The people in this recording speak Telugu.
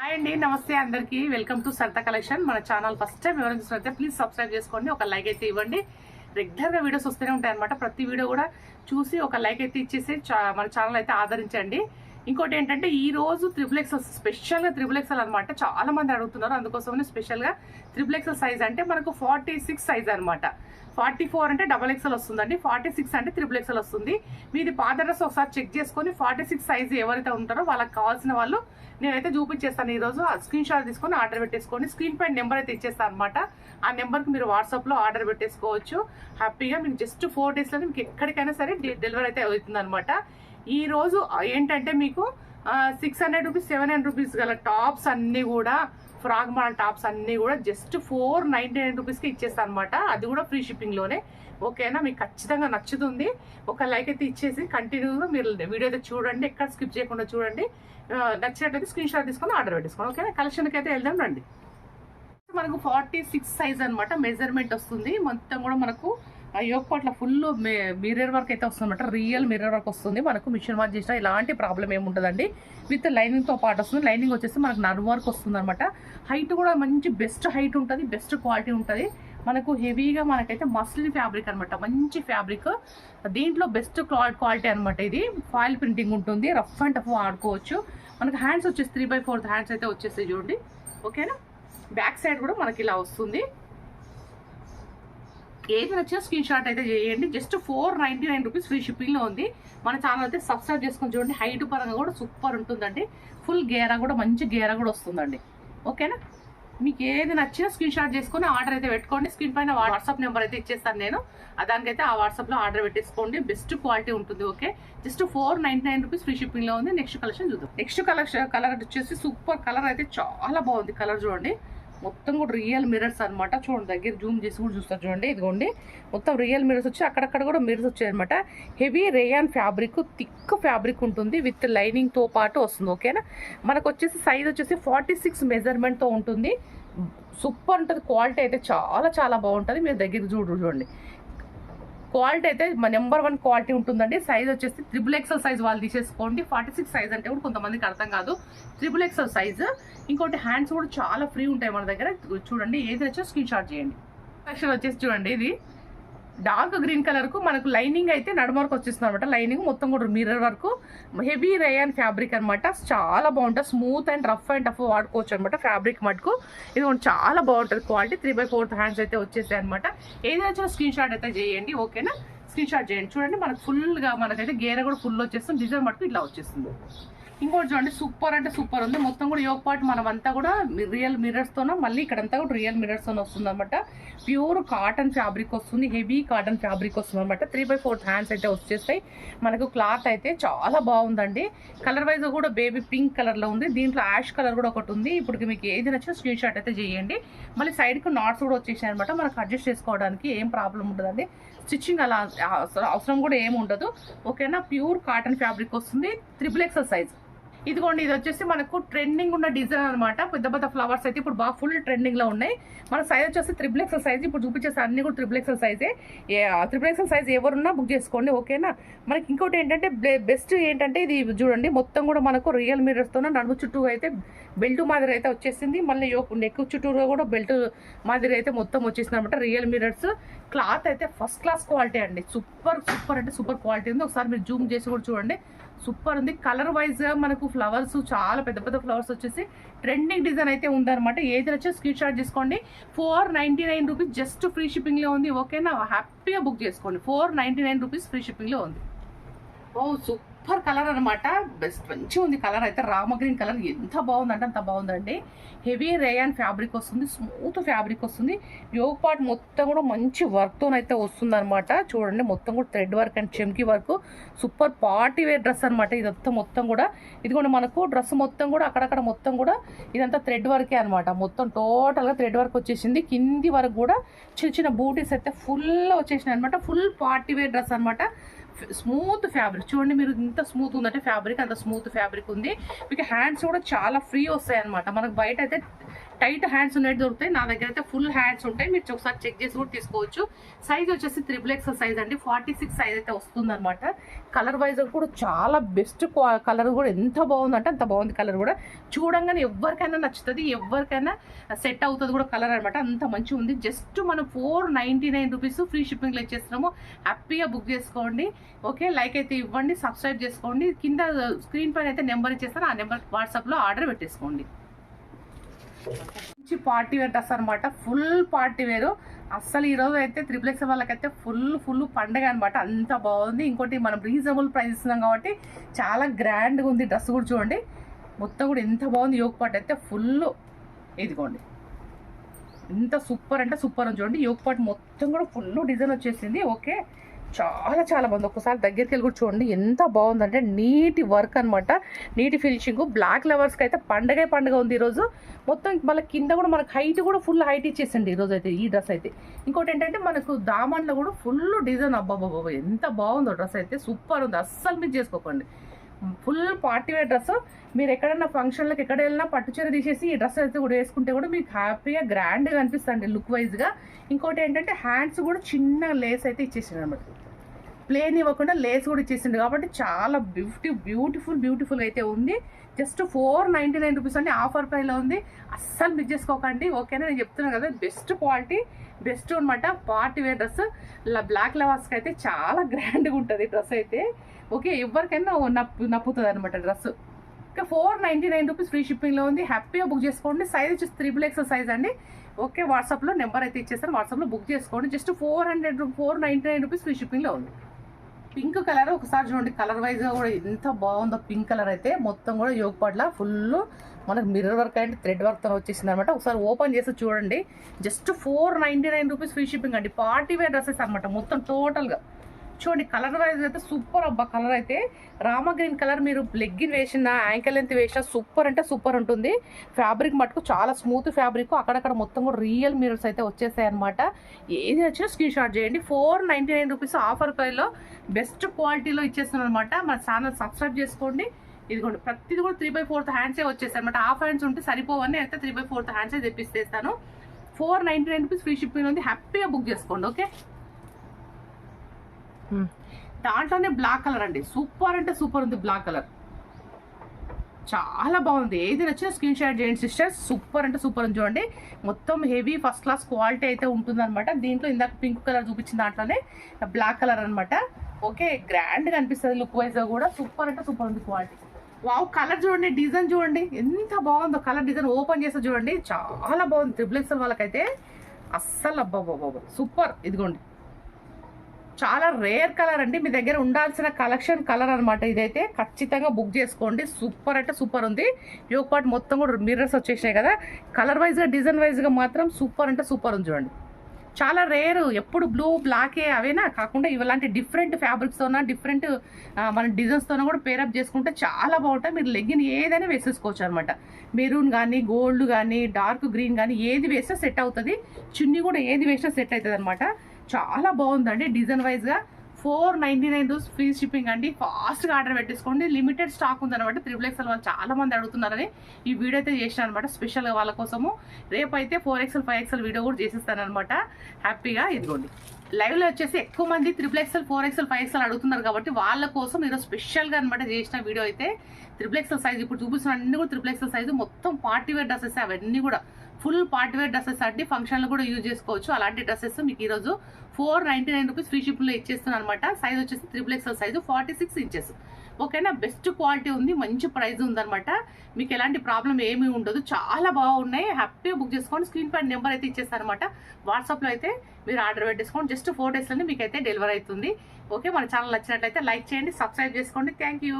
హాయ్ అండి నమస్తే అందరికి. వెల్కమ్ టు సరదా కలెక్షన్ మన ఛానల్ ఫస్ట్ టైం ఎవరైనా చూసినట్లయితే ప్లీజ్ సబ్స్క్రైబ్ చేసుకోండి. ఒక లైక్ అయితే ఇవ్వండి. రెగ్యులర్గా వీడియోస్ వస్తూనే ఉంటాయి అనమాట ప్రతి వీడియో కూడా చూసి ఒక లైక్ అయితే ఇచ్చేసి మన ఛానల్ అయితే ఆదరించండి. ఇంకోటి ఏంటంటే ఈ రోజు త్రిబుల్ ఎక్సెల్ స్పెషల్గా త్రిబుల్ ఎక్సెల్ అనమాట చాలా మంది అడుగుతున్నారు. అందుకోసమే స్పెషల్గా త్రిబుల్ ఎక్సెల్ సైజ్ అంటే మనకు ఫార్టీ సిక్స్ సైజ్ అనమాట ఫార్టీ ఫోర్ అంటే డబల్ ఎక్సెల్ వస్తుందండి. ఫార్టీ సిక్స్ అంటే త్రిబుల్ ఎక్సెల్ వస్తుంది. మీది పాత డ్రెస్ ఒకసారి చెక్ చేసుకొని ఫార్టీ సిక్స్ సైజ్ ఎవరైతే ఉంటారో వాళ్ళకి కావాల్సిన వాళ్ళు నేనైతే చూపించేస్తాను ఈరోజు. స్క్రీన్ షాట్ తీసుకొని ఆర్డర్ పెట్టేసుకోండి స్క్రీన్ పైన నెంబర్ అయితే ఇచ్చేస్తాను అనమాట ఆ నెంబర్కి మీరు వాట్సాప్లో ఆర్డర్ పెట్టేసుకోవచ్చు. హ్యాపీగా మీకు జస్ట్ ఫోర్ డేస్లో మీకు ఎక్కడికైనా సరే డెలివరీ అయితే అవుతుంది అనమాట ఈరోజు ఏంటంటే మీకు six hundred rupees seven hundred rupees గల టాప్స్ అన్నీ కూడా ఫ్రాక్ మోడల్ టాప్స్ అన్నీ కూడా జస్ట్ ఫోర్ నైంటీ నైన్ రూపీస్కి ఇచ్చేస్తాను అనమాట అది కూడా ఫ్రీ షిప్పింగ్లోనే ఓకేనా? మీకు ఖచ్చితంగా నచ్చుతుంది. ఒక లైక్ అయితే ఇచ్చేసి కంటిన్యూగా మీరు వీడియో అయితే చూడండి. ఎక్కడ స్కిప్ చేయకుండా చూడండి. నచ్చినట్లయితే స్క్రీన్ షాట్ తీసుకొని ఆర్డర్ పెట్టేసుకోండి. ఓకేనా? కలెక్షన్కి అయితే వెళ్దాం రండి. మనకు ఫార్టీ సిక్స్ సైజ్ అనమాట మెజర్మెంట్ వస్తుంది. మొత్తం కూడా మనకు యోగపాట్ల ఫుల్ మిర్రర్ వర్క్ అయితే వస్తుంది అనమాట రియల్ మిర్రర్ వర్క్ వస్తుంది. మనకు మిషన్ వర్క్ చేసిన ఇలాంటి ప్రాబ్లం ఏముంటుందండి విత్ లైనింగ్తో పాటు వస్తుంది. లైనింగ్ వచ్చేసి మనకు నర్వ్ వర్క్ వస్తుంది అనమాట హైట్ కూడా మంచి బెస్ట్ హైట్ ఉంటుంది. బెస్ట్ క్వాలిటీ ఉంటుంది. మనకు హెవీగా మనకైతే మస్లిన్ ఫ్యాబ్రిక్ అనమాట మంచి ఫ్యాబ్రిక్ దీంట్లో బెస్ట్ క్వాలిటీ అనమాట ఇది. ఫాయిల్ ప్రింటింగ్ ఉంటుంది. రఫ్ అండ్ టఫ్ ఆడుకోవచ్చు మనకు హ్యాండ్స్ వచ్చేసి త్రీ బై ఫోర్త్ హ్యాండ్స్ అయితే వచ్చేస్తాయి చూడండి. ఓకేనా బ్యాక్ సైడ్ కూడా మనకి ఇలా వస్తుంది. ఏది నచ్చినా స్క్రీన్ షాట్ అయితే చేయండి. Just four ninety nine rupees free షిప్పింగ్లో ఉంది. మన ఛానల్ అయితే సబ్స్క్రైబ్ చేసుకొని చూడండి. హైట్ పరంగా కూడా సూపర్ ఉంటుందండి. ఫుల్ గేరా కూడా మంచి గేరా కూడా వస్తుందండి. ఓకేనా మీకు ఏది నచ్చినా స్క్రీన్ షాట్ చేసుకొని ఆర్డర్ అయితే పెట్టుకోండి. స్క్రీన్ పైన వాట్సాప్ నెంబర్ అయితే ఇచ్చేస్తాను నేను. దానికైతే ఆ వాట్సాప్లో ఆర్డర్ పెట్టేసుకోండి. బెస్ట్ క్వాలిటీ ఉంటుంది. Okay just four ninety nine rupees free షిప్పింగ్లో ఉంది. నెక్స్ట్ కలెక్షన్ చూద్దాం. నెక్స్ట్ కలెక్షన్ కలర్ వచ్చేసి సూపర్ కలర్ అయితే చాలా బాగుంది. కలర్ చూడండి. మొత్తం కూడా రియల్ మిరర్స్ అన్నమాట. చూడండి దగ్గర జూమ్ చేసి కూడా చూస్తారు చూడండి. ఇదిగోండి మొత్తం రియల్ మిరర్స్ వచ్చి అక్కడక్కడ కూడా మిరర్స్ వచ్చాయి అనమాట heavy rayon fabric thick fabric ఉంటుంది విత్ లైనింగ్తో పాటు వస్తుంది ఓకేనా మనకు వచ్చేసి సైజ్ వచ్చేసి ఫార్టీ సిక్స్ మెజర్మెంట్తో ఉంటుంది. సూపర్ ఉంటుంది క్వాలిటీ అయితే చాలా చాలా బాగుంటుంది. మీరు దగ్గర చూడు చూడండి. క్వాలిటీ అయితే నెంబర్ వన్ క్వాలిటీ ఉంటుందండి. సైజ్ వచ్చేసి త్రిబుల్ ఎక్సెల్ సైజ్ వాళ్ళు తీసేసుకోండి. ఫార్టీ సిక్స్ సైజ్ అంటే కూడా కొంతమందికి అర్థం కాదు. త్రిబుల్ ఎక్సెల్ సైజ్ ఇంకోటి హ్యాండ్స్ కూడా చాలా ఫ్రీ ఉంటాయి మన దగ్గర. చూడండి ఏది వచ్చో స్క్రీన్ షాట్ చేయండి. సెక్షన్ వచ్చేసి చూడండి ఇది. డార్క్ గ్రీన్ కలర్కు మనకు లైనింగ్ అయితే నడుమ వరకు వచ్చేస్తుంది అనమాట లైనింగ్ మొత్తం కూడా మిర్రర్ వరకు హెవీ రేయన్ ఫ్యాబ్రిక్ అన్నమాట. చాలా బాగుంటుంది. Smooth and rough and tough వాడుకోవచ్చు అనమాట ఫ్యాబ్రిక్ మటుకు. ఇది చాలా బాగుంటుంది quality. Three by fourth hands అయితే వచ్చేసాయి అనమాట ఏదైనా స్క్రీన్ షాట్ అయితే చేయండి. ఓకేనా? స్క్రీన్ షాట్ చేయండి. చూడండి మనకు ఫుల్గా మనకైతే గేర కూడా ఫుల్ వచ్చేస్తుంది. డిజైన్ మటుకు ఇట్లా వచ్చేస్తుంది. ఇంకోటి చూడండి సూపర్ అంటే సూపర్ ఉంది. మొత్తం కూడా యోగ పాటు మనమంతా కూడా రియల్ మిరర్స్ తోన మళ్ళీ ఇక్కడంతా కూడా రియల్ మిర్రర్స్తో వస్తుంది అనమాట ప్యూర్ కాటన్ ఫ్యాబ్రిక్ వస్తుంది హెవీ కాటన్ ఫ్యాబ్రిక్ వస్తుంది అనమాట త్రీ బై ఫోర్ హ్యాండ్స్ అయితే వచ్చేస్తాయి. మనకు క్లాత్ అయితే చాలా బాగుందండి. కలర్ వైజ్ కూడా బేబీ పింక్ కలర్లో ఉంది. దీంట్లో యాష్ కలర్ కూడా ఒకటి ఉంది. ఇప్పుడు మీకు ఏది నచ్చినా స్క్రీన్ షాట్ అయితే చేయండి. మళ్ళీ సైడ్కి నాట్స్ కూడా వచ్చేసాయి అనమాట మనకు అడ్జస్ట్ చేసుకోవడానికి ఏం ప్రాబ్లం ఉండదండి. స్టిచ్చింగ్ అలా అవసరం- అవసరం కూడా ఏమి ఉండదు. ఓకేనా ప్యూర్ కాటన్ ఫ్యాబ్రిక్ వస్తుంది. త్రిపుల్ ఎక్సర్సైజ్ ఇదిగోండి ఇది వచ్చేసి మనకు ట్రెండింగ్ ఉన్న డిజైన్ అనమాట పెద్ద పెద్ద ఫ్లవర్స్ అయితే ఇప్పుడు బాగా ఫుల్ ట్రెండింగ్లో ఉన్నాయి. మన సైజ్ వచ్చేసి త్రిబుల్ ఎక్సెల్ సైజ్ ఇప్పుడు చూపించేసి అన్ని కూడా త్రిబుల్ ఎక్సెల్ సైజే త్రిబుల్ ఎక్సెల్ సైజ్ ఎవరున్నా బుక్ చేసుకోండి ఓకేనా? మనకి ఇంకోటి ఏంటంటే బెస్ట్ ఏంటంటే ఇది చూడండి మొత్తం కూడా మనకు రియల్ మిరర్స్తో నడుము చుట్టూ అయితే బెల్ట్ మాదిరి అయితే వచ్చేసింది. మళ్ళీ నెక్ చుట్టూరు కూడా బెల్ట్ మాదిరి అయితే మొత్తం వచ్చేసింది అనమాట రియల్ మిరర్స్ క్లాత్ అయితే ఫస్ట్ క్లాస్ క్వాలిటీ అండి. సూపర్ సూపర్ అంటే సూపర్ క్వాలిటీ ఉంది. ఒకసారి మీరు జూమ్ చేసి కూడా చూడండి. సూపర్ ఉంది. కలర్ వైజ్గా మనకు ఫ్లవర్స్ చాలా పెద్ద పెద్ద ఫ్లవర్స్ వచ్చేసి ట్రెండింగ్ డిజైన్ అయితే ఉందన్నమాట. ఏది నచ్చో స్క్రీన్ షాట్ చేసుకోండి four ninety nine rupees just free షిప్పింగ్లో ఉంది. ఓకేనా హ్యాపీగా బుక్ చేసుకోండి. Four ninety nine rupees free షిప్పింగ్లో ఉంది. ఓ సూపర్. సూపర్ కలర్ అనమాట బెస్ట్ మంచిగా ఉంది కలర్. అయితే రామ గ్రీన్ కలర్ ఎంత బాగుందంటే అంత బాగుందండి. హెవీ రేయాన్ ఫ్యాబ్రిక్ వస్తుంది స్మూత్ ఫ్యాబ్రిక్ వస్తుంది. యోగ పార్ట్ మొత్తం కూడా మంచి వర్క్తో అయితే వస్తుంది అనమాట చూడండి మొత్తం కూడా thread work and చెమ్కి work super party wear dress అనమాట ఇదంతా మొత్తం కూడా ఇది కూడా మనకు డ్రెస్ మొత్తం కూడా అక్కడక్కడ మొత్తం కూడా ఇదంతా థ్రెడ్ వర్కే అనమాట మొత్తం టోటల్గా థ్రెడ్ వర్క్ వచ్చేసింది. కింది వరకు కూడా చిన్న చిన్న బూటీస్ అయితే ఫుల్ వచ్చేసినాయి అనమాట ఫుల్ పార్టీ వేర్ డ్రెస్ అనమాట స్మూత్ ఫ్యాబ్రిక్ చూడండి మీరు ఇంత స్మూత్ ఉందంటే ఫ్యాబ్రిక్ అంత స్మూత్ ఫ్యాబ్రిక్ ఉంది. మీకు హ్యాండ్స్ కూడా చాలా ఫ్రీ వస్తాయి అనమాట మనకు బయట అయితే టైట్ హ్యాండ్స్ ఉన్నట్టు దొరుకుతాయి. నా దగ్గర అయితే ఫుల్ హ్యాండ్స్ ఉంటాయి. మీరు ఒకసారి చెక్ చేసి కూడా తీసుకోవచ్చు. సైజ్ వచ్చేసి త్రిబుల్ ఎక్స్ సైజ్ అండి. ఫార్టీ సిక్స్ సైజ్ అయితే వస్తుంది అనమాట కలర్ వైజ్ కూడా చాలా బెస్ట్ కలర్ కూడా ఎంత బాగుందంటే అంత బాగుంది కలర్ కూడా. చూడంగానే ఎవరికైనా నచ్చుతుంది ఎవరికైనా సెట్ అవుతుంది కూడా కలర్ అనమాట అంత మంచిగా ఉంది. జస్ట్ మనం four ninety nine rupees free షిప్పింగ్లో ఇచ్చేస్తున్నాము. హ్యాపీగా బుక్ చేసుకోండి. ఓకే లైక్ అయితే ఇవ్వండి సబ్స్క్రైబ్ చేసుకోండి. కింద స్క్రీన్ పైన అయితే నెంబర్ ఇచ్చేస్తాను. ఆ నెంబర్ వాట్సాప్లో ఆర్డర్ పెట్టేసుకోండి. మంచి పార్టీ వేర్ డ్రెస్ అనమాట ఫుల్ పార్టీ వేరు. అస్సలు ఈ రోజు అయితే త్రిపుల్ ఎక్స్ వాళ్ళకైతే ఫుల్ ఫుల్ పండగ అనమాట అంత బాగుంది. ఇంకోటి మనం రీజనబుల్ ప్రైస్ ఇస్తున్నాం కాబట్టి చాలా గ్రాండ్గా ఉంది డ్రెస్ కూడా చూడండి. మొత్తం కూడా ఎంత బాగుంది యోగ పాట్ అయితే ఫుల్ ఇదిగోండి. ఎంత సూపర్ అంటే సూపర్ అని చూడండి. యోగ పాట్ మొత్తం కూడా ఫుల్ డిజైన్ వచ్చేసింది. ఓకే. చాలా చాలా బాగుంది. ఒక్కసారి దగ్గరికి వెళ్ళి కూడా చూడండి. ఎంత బాగుందంటే నీటి వర్క్ అనమాట నీటి ఫినిషింగ్. బ్లాక్ లవర్స్కి అయితే పండగే పండగ ఉంది ఈరోజు. మొత్తం మళ్ళీ కింద కూడా మనకు హైట్ కూడా ఫుల్ హైట్ ఇచ్చేసింది ఈరోజు అయితే ఈ డ్రెస్ అయితే. ఇంకోటి ఏంటంటే మనకు దామన్లో కూడా ఫుల్ డిజైన్. అబ్బాబాబా ఎంత బాగుందో డ్రెస్ అయితే. సూపర్ ఉంది. అస్సలు మిస్ చేసుకోకండి. Full party wear dress. మీరు ఎక్కడైనా ఫంక్షన్లకు ఎక్కడ వెళ్ళినా పట్టుచీర తీసేసి ఈ డ్రెస్ అయితే కూడా వేసుకుంటే కూడా మీకు హ్యాపీగా గ్రాండ్గా అనిపిస్తుంది లుక్ వైజ్గా. ఇంకోటి ఏంటంటే హ్యాండ్స్ కూడా చిన్న లేస్ అయితే ఇచ్చేసాను అనమాట ప్లేన్ ఇవ్వకుండా లేస్ కూడా ఇచ్చేసిండు కాబట్టి చాలా బ్యూటీ బ్యూటిఫుల్ బ్యూటిఫుల్ అయితే ఉంది. Just four ninety nine rupees అండి ఆఫర్ ప్రైలో ఉంది. అస్సలు మిస్ చేసుకోకండి. ఓకేనా నేను చెప్తున్నాను కదా బెస్ట్ క్వాలిటీ బెస్ట్ అనమాట పార్టీ వేర్ డ్రెస్ బ్లాక్ లవర్స్కి అయితే చాలా గ్రాండ్గా ఉంటుంది డ్రెస్ అయితే. ఓకే ఎవరికైనా నప్పు నప్పుతుంది అనమాట డ్రెస్ ఇంకా four ninety nine rupees free షిప్పింగ్లో ఉంది. హ్యాపీగా బుక్ చేసుకోండి. సైజ్ వచ్చేసి త్రిబుల్ ఎక్స్ సైజ్ అండి. ఓకే వాట్సాప్లో నెంబర్ అయితే ఇచ్చేస్తాను. వాట్సాప్లో బుక్ చేసుకోండి. Just four hundred four ninety nine rupees free షిప్పింగ్లో ఉంది. పింక్ కలర్ ఒకసారి చూడండి కలర్ వైజ్గా కూడా ఎంత బాగుందో పింక్ కలర్ అయితే మొత్తం కూడా యోగ పట్ల ఫుల్ మనకు మిర్రర్ వర్క్ అండ్ థ్రెడ్ వర్క్తో వచ్చేసింది అనమాట ఒకసారి ఓపెన్ చేసి చూడండి. Just four ninety nine rupees free shipping అండి. పార్టీ వేర్ డ్రెస్సెస్ అనమాట మొత్తం టోటల్గా. చూడండి కలర్ వైజ్ అయితే సూపర్ అబ్బా కలర్ అయితే. రామ గ్రీన్ కలర్ మీరు లెగ్గిన్ వేసిన యాంకిల్ లెంత్ వేసినా సూపర్ అంటే సూపర్ ఉంటుంది. ఫ్యాబ్రిక్ మటుకు చాలా స్మూత్ ఫ్యాబ్రిక్ అక్కడక్కడ మొత్తం కూడా రియల్ మిరర్స్ అయితే వచ్చేసాయి అనమాట ఏది వచ్చినా స్క్రీన్ షాట్ చేయండి. Four ninety nine rupees offer ప్రైస్లో బెస్ట్ క్వాలిటీలో ఇచ్చేస్తున్నాను అనమాట మన ఛానల్ సబ్స్క్రైబ్ చేసుకోండి. ఇదిగోండి ప్రతిది కూడా త్రీ బై ఫోర్త్ హ్యాండ్సే వచ్చేసాయి అనమాట హాఫ్ హ్యాండ్స్ ఉంటే సరిపోవని అయితే త్రీ బై ఫోర్త్ హ్యాండ్సే తెప్పిస్తేస్తాను. Four ninety nine rupees free shipping ఉంది. హ్యాపీగా బుక్ చేసుకోండి ఓకే Hmm. దాంట్లోనే బ్లాక్ కలర్ అండి. సూపర్ అంటే సూపర్ ఉంది బ్లాక్ కలర్. చాలా బాగుంది. ఏది నచ్చినా స్క్రీన్ షాట్ చేయండి సిస్టర్స్. సూపర్ అంటే సూపర్ ఉంది చూడండి. మొత్తం హెవీ ఫస్ట్ క్లాస్ క్వాలిటీ అయితే ఉంటుంది అనమాట దీంట్లో ఇందాక పింక్ కలర్ చూపించిన దాంట్లోనే బ్లాక్ కలర్ అనమాట ఓకే గ్రాండ్గా అనిపిస్తుంది లుక్ వైజ్గా కూడా. సూపర్ అంటే సూపర్ ఉంది క్వాలిటీ. వావ్ కలర్ చూడండి డిజైన్ చూడండి. ఎంత బాగుందో కలర్ డిజైన్ ఓపెన్ చేస్తే చూడండి. చాలా బాగుంది. త్రిబుల్ ఎక్సెల్ వాళ్ళకైతే అస్సలు అబ్బా సూపర్. ఇదిగోండి. చాలా రేర్ కలర్ అండి. మీ దగ్గర ఉండాల్సిన కలెక్షన్ కలర్ అనమాట ఇదైతే. ఖచ్చితంగా బుక్ చేసుకోండి. సూపర్ అంటే సూపర్ ఉంది. యోగ పాటు మొత్తం కూడా మిర్రర్స్ వచ్చేసాయి కదా. కలర్ వైజ్గా డిజైన్ వైజ్గా మాత్రం సూపర్ అంటే సూపర్ ఉంది చూడండి. చాలా రేరు ఎప్పుడు బ్లూ బ్లాకే అవేనా కాకుండా ఇలాంటి డిఫరెంట్ ఫ్యాబ్రిక్స్తోన డిఫరెంట్ మన డిజైన్స్తోన కూడా పేరప్ చేసుకుంటే చాలా బాగుంటాయి. మీరు లెగ్గిన్ ఏదైనా వేసేసుకోవచ్చు అనమాట మెరూన్ కానీ గోల్డ్ కానీ డార్క్ గ్రీన్ కానీ ఏది వేస్తే సెట్ అవుతుంది. చున్నీ కూడా ఏది వేసినా సెట్ అవుతుంది అనమాట చాలా బాగుందండి. డిజైన్ వైజ్గా four ninety nine rupees free shipping అండి. ఫాస్ట్గా ఆర్డర్ పెట్టేసుకోండి. లిమిటెడ్ స్టాక్ ఉందన్నమాట. త్రిబుల్ ఎక్స్ఎల్ వాళ్ళు చాలా మంది అడుగుతున్నారని ఈ వీడియో అయితే చేసిన అనమాట స్పెషల్గా వాళ్ళ కోసము. రేపు అయితే four XL five XL video కూడా చేసేస్తాను అనమాట హ్యాపీగా ఇదిగోండి. లైవ్లో వచ్చేసి ఎక్కువ మంది triple XL four XL five XL అడుగుతున్నారు కాబట్టి వాళ్ళ కోసం ఈరోజు స్పెషల్గా అనమాట చేసిన వీడియో అయితే. త్రిబుల్ ఎక్స్ఎల్ సైజ్ ఇప్పుడు చూపిస్తున్న అన్ని కూడా త్రిబుల్ ఎక్స్ఎల్ సైజు మొత్తం పార్టీ వేర్ డ్రెస్సెస్ అవన్నీ కూడా. ఫుల్ పార్టీవేర్ డ్రెస్సెస్ అంటే ఫంక్షన్లు కూడా యూజ్ చేసుకోవచ్చు. అలాంటి డ్రెస్సెస్ మీకు ఈరోజు four ninety nine rupees free షిప్లో ఇచ్చేస్తున్నాను అనమాట సైజ్ వచ్చేసి triple XL size forty six inches ఓకేనా బెస్ట్ క్వాలిటీ ఉంది. మంచి ప్రైస్ ఉందనమాట మీకు ఎలాంటి ప్రాబ్లం ఏమీ ఉండదు. చాలా బాగున్నాయి. హ్యాపీగా బుక్ చేసుకోండి. స్క్రీన్ పైన నెంబర్ అయితే ఇచ్చేస్తాను అనమాట వాట్సాప్లో అయితే మీరు ఆర్డర్ పెట్టేసుకోండి. జస్ట్ ఫోర్ డేస్లోనే మీకు అయితే డెలివరీ అవుతుంది. ఓకే మన ఛానల్ నచ్చినట్లయితే లైక్ చేయండి. సబ్స్క్రైబ్ చేసుకోండి. Thank you